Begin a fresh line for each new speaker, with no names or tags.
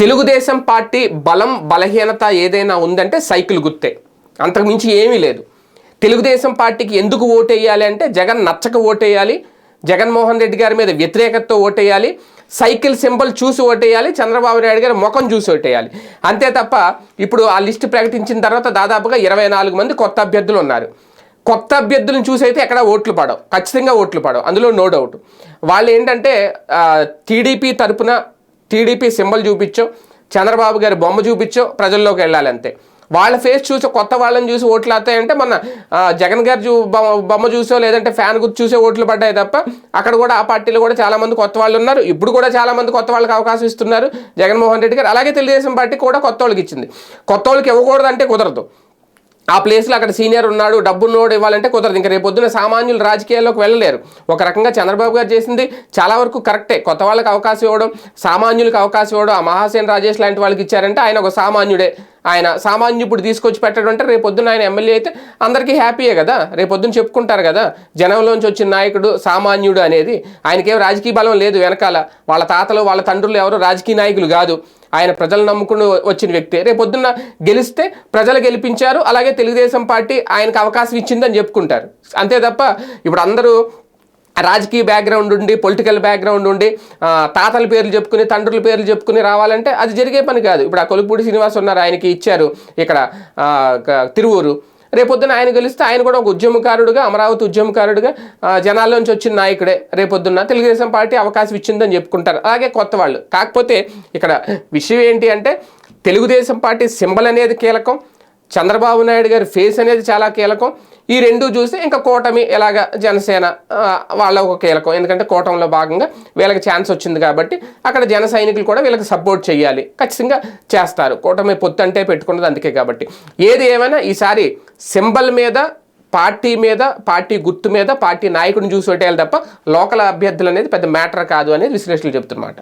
Telugu Desam party బలం బలహీనత ఏదైనా ఉందంటే సైకిల్ గుర్తే అంతకు మించి ఏమీ లేదు. తెలుగుదేశం పార్టీకి ఎందుకు ఓటేయాలి అంటే జగన్ నచ్చక ఓటేయాలి జగన్మోహన్ రెడ్డి గారి మీద వ్యతిరేకతతో ఓటేయాలి సైకిల్ సింబల్ చూసి ఓటేయాలి చంద్రబాబు నాయుడు గారి ముఖం చూసి ఓటేయాలి. అంతే తప్ప ఇప్పుడు ఆ లిస్టు ప్రకటించిన తర్వాత దాదాపుగా ఇరవై నాలుగు మంది కొత్త అభ్యర్థులు ఉన్నారు. కొత్త అభ్యర్థులను చూసి అయితే ఎక్కడ ఓట్లు పడవు. ఖచ్చితంగా ఓట్లు పడవు. అందులో నో డౌట్. వాళ్ళు ఏంటంటే టీడీపీ తరపున టీడీపీ సింబల్ చూపించో చంద్రబాబు గారి బొమ్మ చూపించో ప్రజల్లోకి వెళ్ళాలి అంతే. వాళ్ళ ఫేస్ చూసి కొత్త వాళ్ళని చూసి ఓట్లు అవుతాయంటే మన జగన్ గారు చూ బొమ్మ బొమ్మ చూసో లేదంటే ఫ్యాన్ గుర్తు చూసే ఓట్లు పడ్డాయి తప్ప అక్కడ కూడా ఆ పార్టీలో కూడా చాలామంది కొత్త వాళ్ళు ఉన్నారు. ఇప్పుడు కూడా చాలా మంది కొత్త వాళ్ళకి అవకాశం ఇస్తున్నారు జగన్మోహన్ రెడ్డి గారు. అలాగే తెలుగుదేశం పార్టీ కూడా కొత్త వాళ్ళకి ఇచ్చింది. కొత్త వాళ్ళకి ఇవ్వకూడదంటే కుదరదు. ఆ ప్లేస్లో అక్కడ సీనియర్ ఉన్నాడు డబ్బున్నోడు ఇవ్వాలంటే కుదరదు. ఇంకా రేపు పొద్దున సామాన్యులు రాజకీయాల్లోకి వెళ్ళలేరు. ఒక రకంగా చంద్రబాబు గారు చేసింది చాలా వరకు కరెక్టే కొత్త వాళ్ళకి అవకాశం ఇవ్వడం సామాన్యులకు అవకాశం ఇవ్వడం ఆ మహాసేన్ రాజేష్ లాంటి వాళ్ళకి ఇచ్చారంటే ఆయన ఒక సామాన్యుడే. ఆయన సామాన్యుడు తీసుకొచ్చి పెట్టడం అంటే రేపు పొద్దున ఆయన ఎమ్మెల్యే అయితే అందరికీ హ్యాపీయే కదా. రేపొద్దున చెప్పుకుంటారు కదా. జనంలోంచి వచ్చిన నాయకుడు సామాన్యుడు అనేది ఆయనకేం రాజకీయ బలం లేదు వెనకాల. వాళ్ళ తాతలు వాళ్ళ తండ్రులు ఎవరు? రాజకీయ నాయకులు కాదు. ఆయన ప్రజలు నమ్ముకుని వచ్చిన వ్యక్తి. రేపు పొద్దున్న గెలిస్తే ప్రజలు గెలిపించారు అలాగే తెలుగుదేశం పార్టీ ఆయనకు అవకాశం ఇచ్చిందని చెప్పుకుంటారు. అంతే తప్ప ఇప్పుడు అందరూ రాజకీయ బ్యాక్గ్రౌండ్ ఉండి పొలిటికల్ బ్యాక్గ్రౌండ్ ఉండి తాతల పేర్లు చెప్పుకుని తండ్రుల పేర్లు చెప్పుకుని రావాలంటే అది జరిగే పని కాదు. ఇప్పుడు ఆ కొలుపూడి శ్రీనివాస్ ఉన్నారు ఆయనకి ఇచ్చారు ఇక్కడ తిరువూరు. రేపొద్దున ఆయన గెలిస్తే ఆయన కూడా ఒక ఉద్యమకారుడుగా అమరావతి ఉద్యమకారుడుగా జనాల్లోంచి వచ్చిన నాయకుడే రేపొద్దున్న తెలుగుదేశం పార్టీ అవకాశం ఇచ్చిందని చెప్పుకుంటారు. అలాగే కొత్త వాళ్ళు. కాకపోతే ఇక్కడ విషయం ఏంటి అంటే తెలుగుదేశం పార్టీ సింబల్ అనేది కీలకం. చంద్రబాబు నాయుడు గారి ఫేస్ అనేది చాలా కీలకం. ఈ రెండు చూసి ఇంకా కూటమి ఎలాగ జనసేన వాళ్ళ ఒక కీలకం. ఎందుకంటే కూటమిలో భాగంగా వీళ్ళకి ఛాన్స్ వచ్చింది కాబట్టి అక్కడ జన సైనికులు కూడా వీళ్ళకి సపోర్ట్ చేయాలి. ఖచ్చితంగా చేస్తారు. కూటమి పొత్తు అంటే పెట్టుకున్నది అందుకే కాబట్టి. ఏది ఏమైనా ఈసారి సింబల్ మీద పార్టీ మీద పార్టీ గుర్తు మీద పార్టీ నాయకుడిని చూసి పెట్టేయాలి తప్ప లోకల్ అభ్యర్థులు అనేది పెద్ద మ్యాటర్ కాదు అనేది విశ్లేషణలు చెప్తున్నమాట.